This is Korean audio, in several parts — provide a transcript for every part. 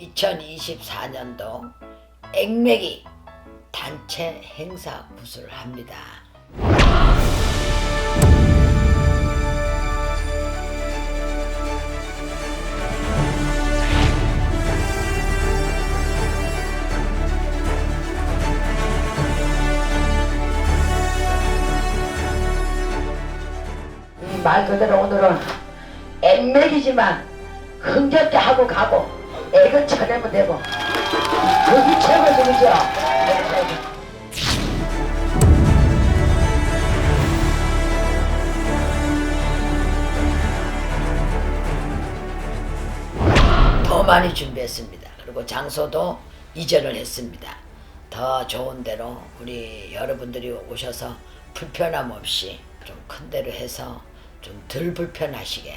2024년도 액맥이 단체 행사 부수를 합니다. 이말 그대로 오늘은 액맥이지만 흥겹게 하고 가고 액은 쳐내면 되고 그게 최고죠 그죠? 더 많이 준비했습니다. 그리고 장소도 이전을 했습니다. 더 좋은 데로 우리 여러분들이 오셔서 불편함 없이 좀 큰 데로 해서 좀 덜 불편하시게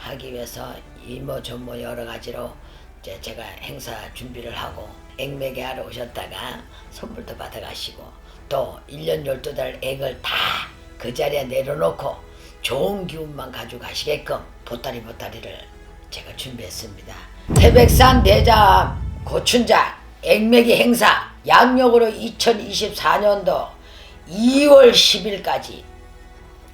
하기 위해서 이모 저모 여러 가지로 이제 제가 행사 준비를 하고 액매게 하러 오셨다가 선물도 받아가시고 또 1년 12달 액을 다 그 자리에 내려놓고 좋은 기운만 가지고 가시게끔 보따리 보따리를 제가 준비했습니다. 태백산 대자 고춘자 액매기 행사 양력으로 2024년도 2월 10일까지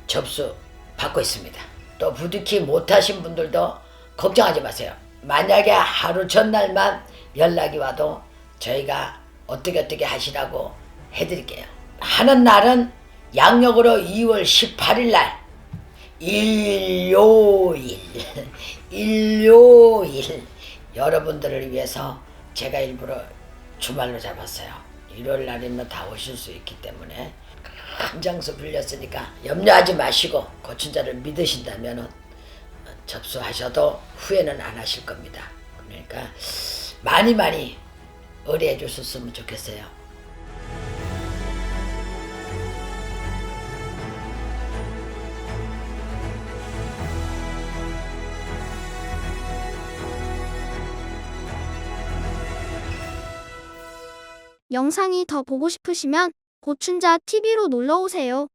접수 받고 있습니다. 또 부득이 못하신 분들도 걱정하지 마세요. 만약에 하루 전날만 연락이 와도 저희가 어떻게 어떻게 하시라고 해드릴게요. 하는 날은 양력으로 2월 18일 날 일요일 일요일 여러분들을 위해서 제가 일부러 주말로 잡았어요. 일요일 날이면 다 오실 수 있기 때문에 큰 장소 빌렸으니까 염려하지 마시고 고춘자를 믿으신다면 접수하셔도 후회는 안 하실 겁니다. 그러니까 많이 많이 의뢰해 주셨으면 좋겠어요. 영상이 더 보고 싶으시면 고춘자 TV로 놀러 오세요.